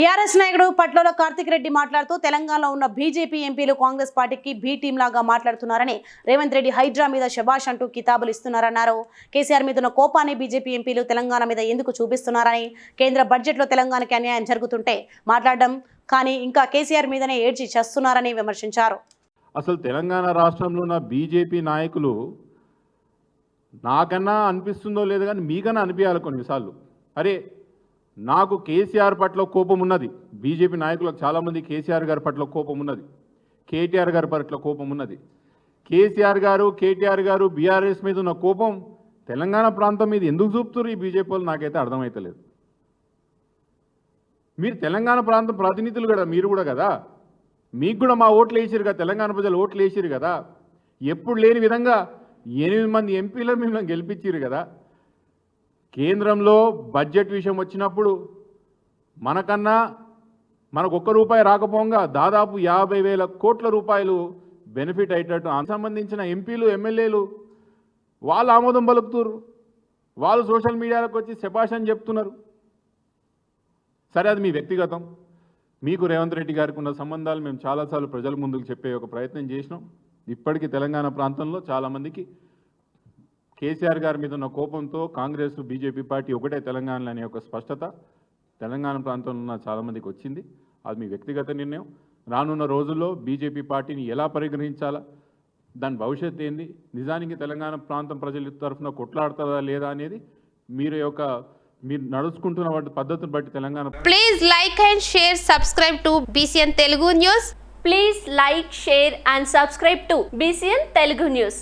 TRS నాయకుడు పట్లలో కార్తిక్ రెడ్డి మాట్లాడుతూ తెలంగాణలో ఉన్న బీజేపీ ఎంపీలు కాంగ్రెస్ పార్టీకి బీ టీం లాగా మాట్లాడుతున్నారని రేవంత్ రెడ్డి హైడ్రా మీద శబాష్ అంటూ కితాబులు ఇస్తున్నారన్నారు. కేసీఆర్ మీద ఉన్న కోపాన్ని బీజేపీ ఎంపీలు తెలంగాణ మీద ఎందుకు చూపిస్తున్నారని కేంద్ర బడ్జెట్లో తెలంగాణకి అన్యాయం జరుగుతుంటే మాట్లాడడం కానీ ఇంకా కేసీఆర్ మీదనే ఏడ్చి చేస్తున్నారని విమర్శించారు. అసలు తెలంగాణ రాష్ట్రంలో ఉన్న బీజేపీ నాయకులు నాకన్నా అనిపిస్తుందో లేదు కానీ మీకన్నా అనిపించాలి కొన్నిసార్లు. అరే నాకు కేసీఆర్ పట్ల కోపం ఉన్నది బీజేపీ నాయకులకు చాలామంది కేసీఆర్ గారి పట్ల కోపం ఉన్నది కేటీఆర్ గారి పట్ల కోపం ఉన్నది కేసీఆర్ గారు కేటీఆర్ గారు బీఆర్ఎస్ మీద ఉన్న కోపం తెలంగాణ ప్రాంతం మీద ఎందుకు చూపుతున్నారు ఈ బీజేపీ వాళ్ళు నాకైతే అర్థమవుతలేదు మీరు తెలంగాణ ప్రాంతం ప్రతినిధులు కదా మీరు కూడా కదా. మీకు కూడా మా ఓట్లు వేసారు కదా తెలంగాణ ప్రజలు ఓట్లు వేసారు కదా. ఎప్పుడు లేని విధంగా ఎనిమిది మంది ఎంపీలు మిమ్మల్ని గెలిపించారు కదా. కేంద్రంలో బడ్జెట్ విషయం వచ్చినప్పుడు మనకన్నా మనకు ఒక్క రూపాయి రాకపోగా దాదాపు యాభై వేల కోట్ల రూపాయలు బెనిఫిట్ అయ్యేటట్టు అందుకు సంబంధించిన ఎంపీలు ఎమ్మెల్యేలు వాళ్ళు ఆమోదం పలుకుతున్నారు వాళ్ళు సోషల్ మీడియాలకు వచ్చి శభాష్ అని చెప్తున్నారు. సరే అది మీ వ్యక్తిగతం. మీకు రేవంత్ రెడ్డి గారికి ఉన్న సంబంధాలు మేము చాలాసార్లు ప్రజల ముందుకు చెప్పే ఒక ప్రయత్నం చేసినాం. ఇప్పటికీ తెలంగాణ ప్రాంతంలో చాలామందికి కేసీఆర్ గారి మీద ఉన్న కోపంతో కాంగ్రెస్ బీజేపీ పార్టీ ఒకటే తెలంగాణలో అనే ఒక స్పష్టత తెలంగాణ ప్రాంతంలో ఉన్న చాలామందికి వచ్చింది. అది మీ వ్యక్తిగత నిర్ణయం. రానున్న రోజుల్లో బీజేపీ పార్టీని ఎలా పరిగణించాలా? దాని భవిష్యత్తు ఏంది? నిజానికి తెలంగాణ ప్రాంతం ప్రజల తరఫున కొట్లాడుతుందా లేదా అనేది మీరు యొక్క మీరు నడుచుకుంటున్న వాటి పద్ధతిని బట్టి Telangana please like and share subscribe to BCN Telugu news please like share and subscribe to BCN Telugu news